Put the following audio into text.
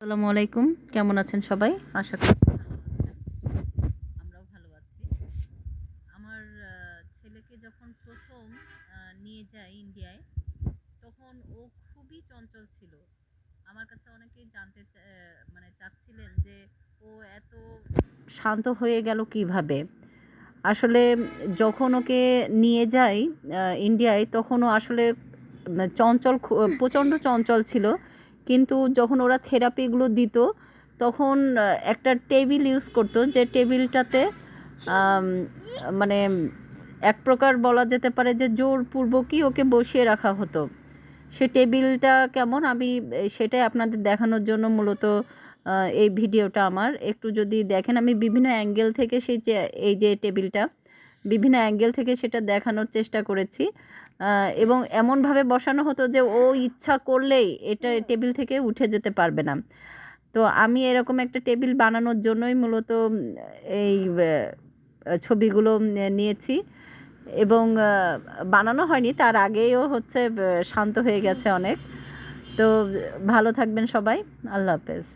আসসালামু আলাইকুম। কেমন আছেন সবাই? আশা করি আমরাও ভালো আছি। আমার ছেলেকে যখন প্রথম নিয়ে যাই ইন্ডিয়ায়, তখন ও খুবই চঞ্চল ছিল। আমার কাছে অনেকেই জানতে মানে চাচ্ছিলেন যে ও এত শান্ত হয়ে গেল কীভাবে? আসলে যখন ওকে নিয়ে যাই ইন্ডিয়ায়, তখন ও আসলে চঞ্চল খু- প্রচণ্ড চঞ্চল ছিল। কিন্তু যখন ওরা থেরাপিগুলো দিত, তখন একটা টেবিল ইউজ করতো যে টেবিলটাতে মানে এক প্রকার বলা যেতে পারে যে জোরপূর্বকই ওকে বসিয়ে রাখা হতো। সে টেবিলটা কেমন? আমি সেটাই আপনাদের দেখানোর জন্য মূলত এই ভিডিওটা আমার। একটু যদি দেখেন, আমি বিভিন্ন অ্যাঙ্গেল থেকে সেই যে, এই যে টেবিলটা বিভিন্ন অ্যাঙ্গেল থেকে সেটা দেখানোর চেষ্টা করেছি। এবং এমনভাবে বসানো হতো যে ও ইচ্ছা করলেই এটা টেবিল থেকে উঠে যেতে পারবে না। তো আমি এরকম একটা টেবিল বানানোর জন্যই মূলত এই ছবিগুলো নিয়েছি। এবং বানানো হয়নি, তার আগেও হচ্ছে শান্ত হয়ে গেছে অনেক। তো ভালো থাকবেন সবাই। আল্লাহ হাফেজ।